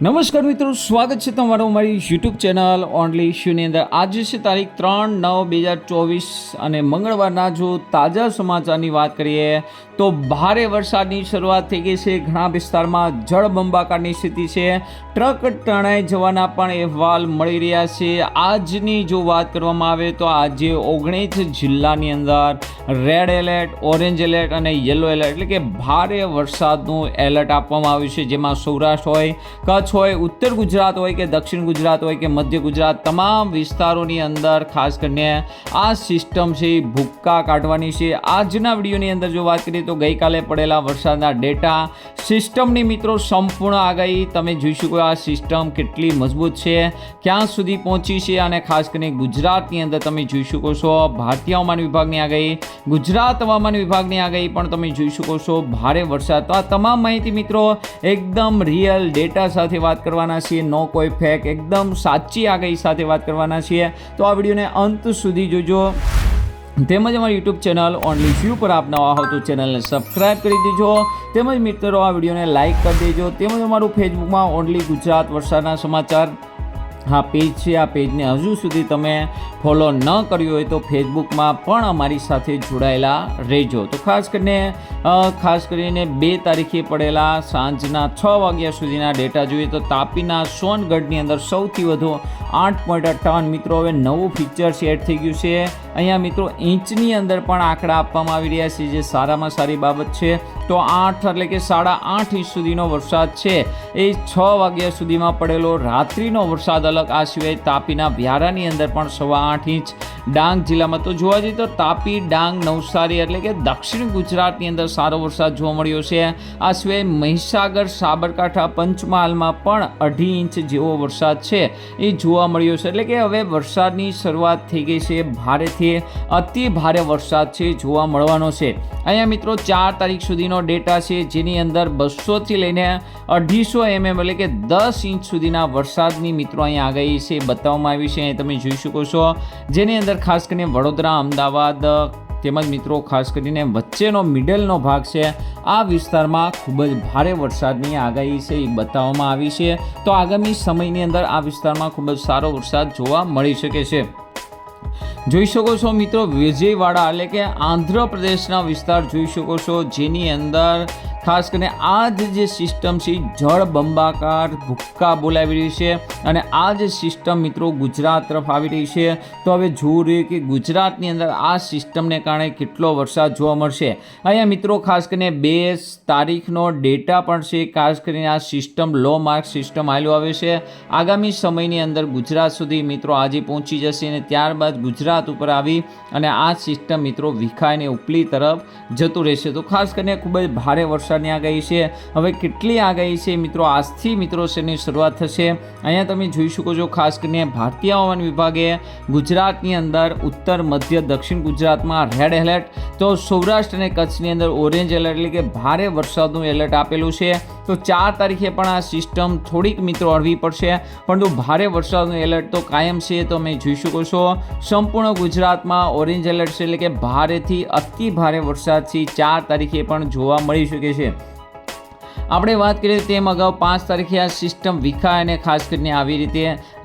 નમસ્કાર મિત્રો, સ્વાગત છે તમારું મારી યુટ્યુબ ચેનલ ઓનલી ઇશ્યુની અંદર. આજે છે તારીખ ત્રણ નવ બે હજાર ચોવીસ અને મંગળવારના જો તાજા સમાચારની વાત કરીએ, તો ભારે વરસાદની શરૂઆત થઈ ગઈ છે. ઘણા વિસ્તારમાં જળબંબાકારની સ્થિતિ છે. ટ્રક તણાઈ જવાના પણ અહેવાલ મળી રહ્યા છે. આજની જો વાત કરવામાં આવે, તો આજે ઓગણીસ જિલ્લાની અંદર રેડ એલર્ટ ઓરેન્જ એલર્ટ અને યલો એલર્ટ એટલે કે ભારે વરસાદનું એલર્ટ આપવામાં આવ્યું છે, જેમાં સૌરાષ્ટ્ર હોય, કચ્છ હોય, ઉત્તર ગુજરાત હોય કે દક્ષિણ ગુજરાત હોય કે મધ્ય ગુજરાત, તમામ વિસ્તારોની અંદર ખાસ કરીને આ સિસ્ટમ છે એ ભૂક્કા કાઢવાની છે. આજના વિડીયોની અંદર જો વાત કરીએ તો ગઈકાલે પડેલા વરસાદના ડેટા સિસ્ટમની મિત્રો સંપૂર્ણ આગાહી તમે જોઈ શકો આ સિસ્ટમ કેટલી મજબૂત છે, ક્યાં સુધી પહોંચી છે અને ખાસ કરીને ગુજરાતની અંદર તમે જોઈ શકો છો. ભારતીય હવામાન વિભાગની આગાહી, ગુજરાત હવામાન વિભાગની આગાહી પણ તમે જોઈ શકો છો. ભારે વરસાદ. તો આ તમામ માહિતી મિત્રો એકદમ રિયલ ડેટા સાથે વાત કરવાના છીએ. નો કોઈ ફેક. એકદમ સાચી આગાહી સાથે વાત કરવાના છીએ. તો આ વિડીયોને અંત સુધી જોજો. તેમજ અમારી યુટ્યુબ ચેનલ ઓનલી ફ્યુ પર આપ નવા હો તો ચેનલને સબસ્ક્રાઇબ કરી દેજો. તેમજ મિત્રો, આ વિડીયોને લાઇક કરી દેજો. તેમજ અમારું ફેસબુકમાં ઓનલી ગુજરાત વરસાદના સમાચાર. હા, પેજ છે. આ પેજને હજુ સુધી તમે ફોલો ન કર્યું હોય તો ફેસબુકમાં પણ અમારી સાથે જોડાયેલા રહેજો. તો ખાસ કરીને ખાસ કરીને બે તારીખે પડેલા સાંજના છ વાગ્યા સુધીના ડેટા જોઈએ તો તાપીના સોનગઢની અંદર સૌથી વધુ આઠ પોઈન્ટ અઠ્ઠાવન મિત્રો હવે નવું ફીચર્સ એડ થઈ ગયું છે. અહીંયા મિત્રો ઇંચની અંદર પણ આંકડા આપવામાં આવી રહ્યા છે, જે સારામાં સારી બાબત છે. તો આઠ એટલે કે સાડા આઠ ઇંચ સુધીનો વરસાદ છે. એ છ વાગ્યા સુધીમાં પડેલો રાત્રિનો વરસાદ અલગ, આ સિવાય તાપીના વ્યારાની અંદર પણ સવા આઠ ઇંચ ડાંગ જિલ્લામાં તો જોવા જઈએ તો તાપી, ડાંગ, નવસારી એટલે કે દક્ષિણ ગુજરાતની અંદર સારો વરસાદ જોવા મળ્યો છે. આ સિવાય મહીસાગર, સાબરકાંઠા, પંચમહાલમાં પણ અઢી ઇંચ જેવો વરસાદ છે એ જોવા મળ્યો છે. એટલે કે હવે વરસાદની શરૂઆત થઈ ગઈ છે. ભારેથી અતિ ભારે વરસાદ છે જોવા મળવાનો છે. અહીંયા મિત્રો ચાર તારીખ સુધીનો ડેટા છે જેની અંદર બસોથી લઈને અઢીસો એમએમ એટલે કે દસ ઇંચ સુધીના વરસાદની મિત્રો અહીંયા આગાહી છે. બતાવવામાં આવી છે. અહીં તમે જોઈ શકો છો. જેની અંદર ખાસ કરીને વડોદરા, અમદાવાદ, તેમજ મિત્રો ખાસ કરીને વચ્ચેનો મિડલનો ભાગ છે. આ વિસ્તારમાં ખૂબ જ ભારે વરસાદની આગાહી છે એ બતાવવામાં આવી છે. તો આગામી સમયની અંદર આ વિસ્તારમાં ખૂબ જ સારો વરસાદ જોવા મળી શકે છે. જોઈ શકો છો મિત્રો, વિજયવાડા એટલે કે આંધ્રપ્રદેશના વિસ્તાર જોઈ શકો છો, જેની અંદર ખાસ કરીને આ જ જે સિસ્ટમ છે જળ બંબાકાર ભૂક્કા બોલાવી રહી છે અને આ જ સિસ્ટમ મિત્રો ગુજરાત તરફ આવી રહી છે, તો હવે જોવું રહ્યું કે ગુજરાતની અંદર આ સિસ્ટમને કારણે કેટલો વરસાદ જોવા મળશે. અહીંયા મિત્રો ખાસ કરીને બે તારીખનો ડેટા પણ છે, ખાસ કરીને આ સિસ્ટમ, લો માર્ક સિસ્ટમ આવેલું આવે છે. આગામી સમયની અંદર ગુજરાત સુધી મિત્રો આજે પહોંચી જશે અને ત્યારબાદ ગુજરાત ઉપર આવી અને આ સિસ્ટમ મિત્રો વિખાઈને ઉપલી તરફ જતું રહેશે. તો ખાસ કરીને ખૂબ જ ભારે વરસાદની ગઈ છે. હવે કેટલી આગાહી છે મિત્રો? આજથી મિત્રો શેની શરૂઆત થશે. અહીંયા તમે જોઈ શકો છો ખાસ કરીને ભારતીય હવામાન વિભાગે ગુજરાતની અંદર ઉત્તર, મધ્ય, દક્ષિણ ગુજરાતમાં રેડ એલર્ટ તો સૌરાષ્ટ્ર અને કચ્છની અંદર ઓરેન્જ એલર્ટ એટલે કે ભારે વરસાદનું એલર્ટ આપેલું છે. તો ચાર તારીખે પણ આ સિસ્ટમ થોડીક મિત્રો હળવી પડશે, પરંતુ ભારે વરસાદનું એલર્ટ તો કાયમ છે. તો તમે જોઈ શકો છો સંપૂર્ણ ગુજરાતમાં ઓરેન્જ એલર્ટ છે એટલે કે ભારેથી અતિ ભારે વરસાદથી ચાર તારીખે પણ જોવા મળી શકે છે. આપણે વાત કરીએ તેમ અગાઉ પાંચ તારીખે આ સિસ્ટમ વિખાય અને ખાસ કરીને આવી રીતે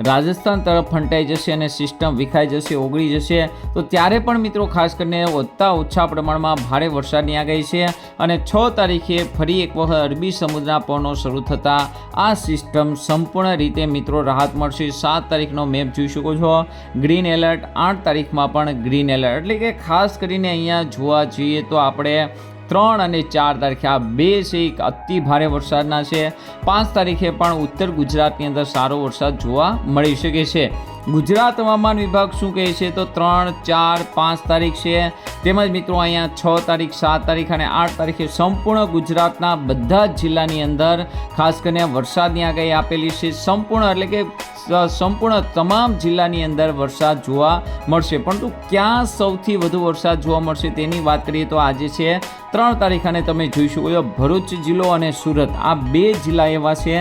રાજસ્થાન તરફ ફંટાઈ જશે અને સિસ્ટમ વિખાઈ જશે, ઓગળી જશે, તો ત્યારે પણ મિત્રો ખાસ કરીને વધતા ઓછા પ્રમાણમાં ભારે વરસાદની આગાહી છે અને છ તારીખે ફરી એક વખત અરબી સમુદ્રના પવનો શરૂ થતાં આ સિસ્ટમ સંપૂર્ણ રીતે મિત્રો રાહત મળશે. સાત તારીખનો મેપ જોઈ શકો છો. ગ્રીન એલર્ટ આઠ તારીખમાં પણ ગ્રીન એલર્ટ એટલે કે ખાસ કરીને અહીંયા જોવા જઈએ તો આપણે ત્રણ અને ચાર તારીખે આ બે છે, એક અતિ ભારે વરસાદના છે. પાંચ તારીખે પણ ઉત્તર ગુજરાતની અંદર સારો વરસાદ જોવા મળી શકે છે. ગુજરાત હવામાન વિભાગ શું કહે છે? તો ત્રણ, ચાર, પાંચ તારીખ છે. તેમજ મિત્રો, અહીંયા છ તારીખ, સાત તારીખ અને આઠ તારીખે સંપૂર્ણ ગુજરાતના બધા જ જિલ્લાની અંદર, ખાસ કરીને વરસાદની આગાહી આપેલી છે. સંપૂર્ણ એટલે કે સંપૂર્ણ તમામ જિલ્લાની અંદર વરસાદ જોવા મળશે. પરંતુ ક્યાં સૌથી વધુ વરસાદ જોવા મળશે તેની વાત કરીએ તો આજે છે ત્રણ તારીખ અને તમે જોઈ શકો ભરૂચ જિલ્લો અને સુરત. આ બે જિલ્લા એવા છે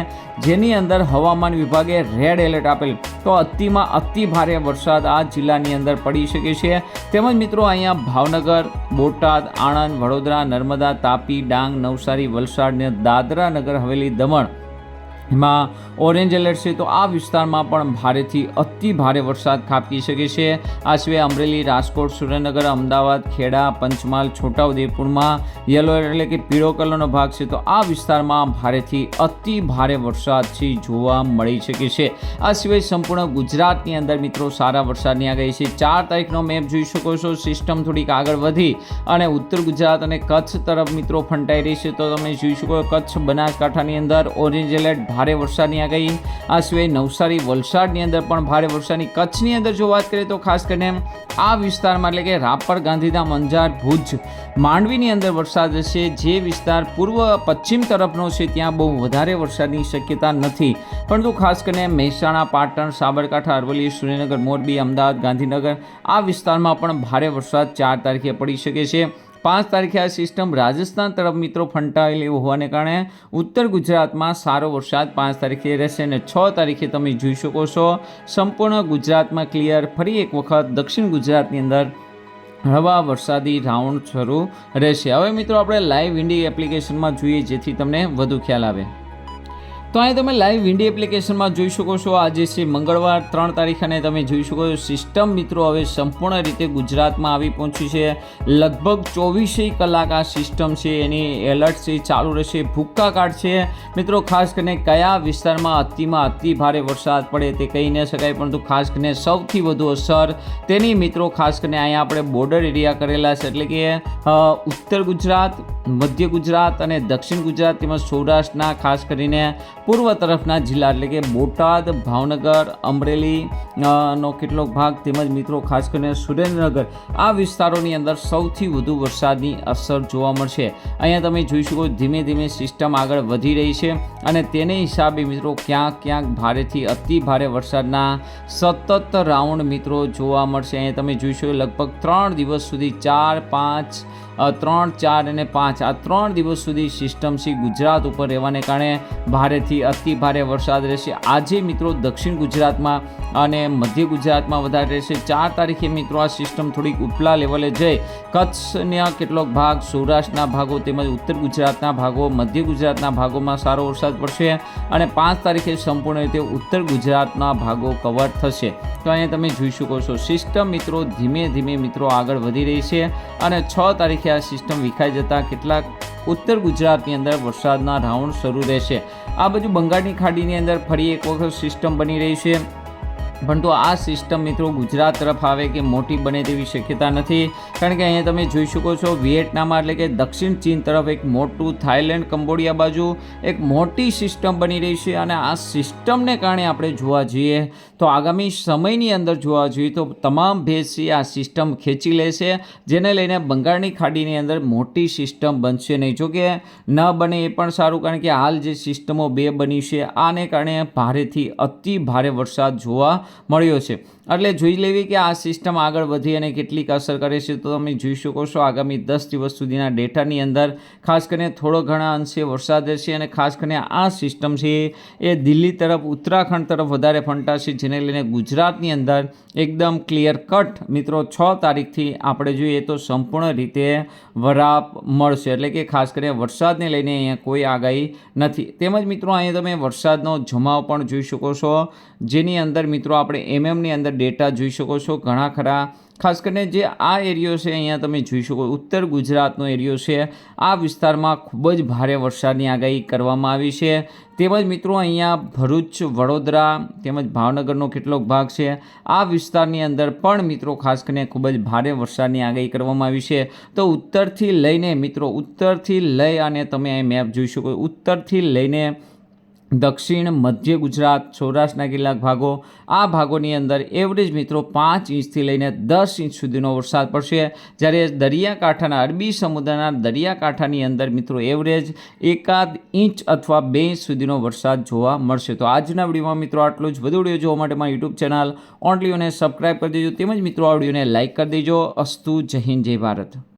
જેની અંદર હવામાન વિભાગે રેડ એલર્ટ આપેલ. તો અતિમાં અતિ ભારે વરસાદ આ જિલ્લાની અંદર પડી શકે છે. તેમજ મિત્રો, અહીંયા ભાવનગર, બોટાદ, આણંદ, વડોદરા, નર્મદા, તાપી, ડાંગ, નવસારી, વલસાડ ને દાદરા નગર હવેલી દમણ એમાં ઓરેન્જ એલર્ટ છે તો આ વિસ્તારમાં પણ ભારેથી અતિ ભારે વરસાદ ખાબકી શકે છે. આ સિવાય અમરેલી, રાજકોટ, સુરેન્દ્રનગર, અમદાવાદ, ખેડા, પંચમહાલ, છોટાઉદેપુરમાં યલો એટલે કે પીળો કલરનો ભાગ છે તો આ વિસ્તારમાં ભારેથી અતિ ભારે વરસાદ છે જોવા મળી શકે છે. આ સિવાય સંપૂર્ણ ગુજરાતની અંદર મિત્રો સારા વરસાદની આગાહી છે. ચાર તારીખનો મેપ જોઈ શકો છો. સિસ્ટમ થોડીક આગળ વધી અને ઉત્તર ગુજરાત અને કચ્છ તરફ મિત્રો ફંટાઈ રહી છે. તો તમે જોઈ શકો કચ્છ બનાસકાંઠાની અંદર ઓરેન્જ એલર્ટ ભારે વરસાદની આગાહી. આ સિવાય નવસારી, વલસાડની અંદર પણ ભારે વરસાદની કચ્છની અંદર જો વાત કરીએ તો ખાસ કરીને આ વિસ્તારમાં, એટલે કે રાપર, ગાંધીધામ, અંજાર, ભુજ, માંડવીની અંદર વરસાદ હશે જે વિસ્તાર પૂર્વ પશ્ચિમ તરફનો છે, ત્યાં બહુ વધારે વરસાદની શક્યતા નથી. પરંતુ ખાસ કરીને મહેસાણા, પાટણ, સાબરકાંઠા, અરવલ્લી, સુરેન્દ્રનગર, મોરબી, અમદાવાદ, ગાંધીનગર આ વિસ્તારમાં પણ ભારે વરસાદ ચાર તારીખે પડી શકે છે. પાંચ તારીખે આ સિસ્ટમ રાજસ્થાન તરફ મિત્રો ફંટાયેલી હોવાને કારણે ઉત્તર ગુજરાતમાં સારો વરસાદ પાંચ તારીખે રહેશે અને છ તારીખે તમે જોઈ શકો છો. સંપૂર્ણ ગુજરાતમાં ક્લિયર. ફરી એક વખત દક્ષિણ ગુજરાતની અંદર હળવા વરસાદી રાઉન્ડ શરૂ રહેશે. હવે મિત્રો આપણે લાઈવ ઇન્ડી એપ્લિકેશનમાં જોઈએ જેથી તમને વધુ ખ્યાલ આવે. તો અહીં તમે લાઈવ વિન્ડી એપ્લિકેશનમાં જોઈ શકો છો. આજે છે મંગળવાર, ત્રણ તારીખ અને તમે જોઈ શકો છો સિસ્ટમ મિત્રો હવે સંપૂર્ણ રીતે ગુજરાતમાં આવી પહોંચી છે. લગભગ ચોવીસેય કલાક આ સિસ્ટમ છે, એની એલર્ટ છે, ચાલુ રહેશે, ભૂક્કા છે. મિત્રો, ખાસ કરીને કયા વિસ્તારમાં અતિમાં અતિ ભારે વરસાદ પડે તે કહી ન શકાય, પરંતુ ખાસ કરીને સૌથી વધુ અસર તેની મિત્રો, ખાસ કરીને અહીંયા આપણે બોર્ડર એરિયા કરેલા છે, એટલે કે ઉત્તર ગુજરાત, મધ્ય ગુજરાત અને દક્ષિણ ગુજરાત તેમજ સૌરાષ્ટ્રના, ખાસ કરીને પૂર્વ તરફના જિલ્લા એટલે કે બોટાદ, ભાવનગર, અમરેલી નો કેટલોક ભાગ તેમજ મિત્રો ખાસ કરીને સુરેન્દ્રનગર, આ વિસ્તારોની અંદર સૌથી વધુ વરસાદની અસર જોવા મળશે. અહીંયા તમે જોઈ શકો ધીમે ધીમે સિસ્ટમ આગળ વધી રહી છે અને તેને હિસાબે મિત્રો ક્યાંક ક્યાંક ભારેથી અતિ ભારે વરસાદના સતત રાઉન્ડ મિત્રો જોવા મળશે. અહીંયા તમે જોઈ શકો લગભગ ત્રણ દિવસ સુધી ચાર, પાંચ ત્રણ, ચાર અને પાંચ. આ ત્રણ દિવસ સુધી સિસ્ટમ છે ગુજરાત ઉપર રહેવાને કારણે ભારેથી અતિ ભારે વરસાદ રહેશે. આજે મિત્રો દક્ષિણ ગુજરાતમાં અને મધ્ય ગુજરાતમાં વધારે રહેશે. ચાર તારીખે મિત્રો આ સિસ્ટમ થોડીક ઉપલા લેવલે જઈ. કચ્છના કેટલોક ભાગ, સૌરાષ્ટ્રના ભાગો તેમજ ઉત્તર ગુજરાતના ભાગો, મધ્ય ગુજરાતના ભાગોમાં સારો વરસાદ પડશે અને પાંચ તારીખે સંપૂર્ણ રીતે ઉત્તર ગુજરાતના ભાગો કવર થશે. તો અહીંયા તમે જોઈ શકો છો, સિસ્ટમ મિત્રો ધીમે ધીમે મિત્રો આગળ વધી રહી છે અને છ તારીખે આ સિસ્ટમ વિખાઈ જતાં કેટલાક ઉત્તર ગુજરાતની અંદર વરસાદના રાઉન્ડ શરૂ રહેશે. આ બાજુ બંગાળની ખાડીની અંદર ફરી એક વખત સિસ્ટમ બની રહી છે. પરંતુ આ સિસ્ટમ મિત્રો ગુજરાત તરફ આવે કે મોટી બને તેવી શક્યતા નથી. કારણ કે અહીંયા તમે જોઈ શકો છો વિયેટનામ એટલે કે દક્ષિણ ચીન તરફ એક મોટું થાઇલેન્ડ કંબોડિયા બાજુ એક મોટી સિસ્ટમ બની રહી છે અને આ સિસ્ટમને કારણે આપણે જોવા જઈએ તો આગામી સમયની અંદર જોવા જોઈએ તો તમામ ભેસી આ સિસ્ટમ ખેંચી લેશે, જેને લઈને બંગાળની ખાડીની અંદર મોટી સિસ્ટમ બનશે નહીં. જો કે ન બને એ પણ સારું, કારણ કે હાલ જે સિસ્ટમો બે બની છે, આને કારણે ભારેથી અતિ ભારે વરસાદ જોવા મળ્યો છે. એટલે જોઈ લેવી કે આ સિસ્ટમ આગળ વધી અને કેટલીક અસર કરે છે તો તમે જોઈ શકો છો આગામી દસ દિવસ સુધીના ડેટાની અંદર ખાસ કરીને થોડો ઘણા અંશે વરસાદ રહેશે અને ખાસ કરીને આ સિસ્ટમ છે એ દિલ્હી તરફ, ઉત્તરાખંડ તરફ વધારે ફંટાશે, જેને લઈને ગુજરાતની અંદર એકદમ ક્લિયર કટ મિત્રો, છ તારીખથી આપણે જોઈએ તો સંપૂર્ણ રીતે વરાપ મળશે. એટલે કે ખાસ કરીને વરસાદને લઈને અહીંયા કોઈ આગાહી નથી. તેમજ મિત્રો, અહીંયા તમે વરસાદનો જમાવ પણ જોઈ શકો છો. જેની અંદર મિત્રો, આપણે એમએમની અંદર ડેટા જોઈ શકો છો. ઘણા ખરા, ખાસ કરીને જે આ એરિયો છે, અહીંયા તમે જોઈ શકો, ઉત્તર ગુજરાતનો એરિયો છે. આ વિસ્તારમાં ખૂબ જ ભારે વરસાદની આગાહી કરવામાં આવી છે. તેમજ મિત્રો, અહીંયા ભરૂચ, વડોદરા તેમજ ભાવનગરનો કેટલોક ભાગ છે. આ વિસ્તારની અંદર પણ મિત્રો, ખાસ કરીને ખૂબ જ ભારે વરસાદની આગાહી કરવામાં આવી છે. તો ઉત્તરથી લઈને મિત્રો, ઉત્તરથી લઈ અને તમે અહીં મેપ જોઈ શકો, ઉત્તરથી લઈને દક્ષિણ, મધ્ય ગુજરાત, સૌરાષ્ટ્રના કેટલાક ભાગો, આ ભાગોની અંદર એવરેજ મિત્રો પાંચ ઇંચથી લઈને દસ ઇંચ સુધીનો વરસાદ પડશે. જ્યારે દરિયાકાંઠાના અરબી સમુદ્રના દરિયાકાંઠાની અંદર મિત્રો એવરેજ એકાદ ઇંચ અથવા બે ઇંચ સુધીનો વરસાદ જોવા મળશે. તો આજના વિડીયોમાં મિત્રો આટલું જ. વધુ વીડિયો જોવા માટે મારી યુટ્યુબ ચેનલ ઓનલીઓને સબસ્ક્રાઈબ કરી દેજો. તેમજ મિત્રો આ વિડીયોને લાઇક કરી દેજો. અસ્તુ જય હિન્દ, જય ભારત.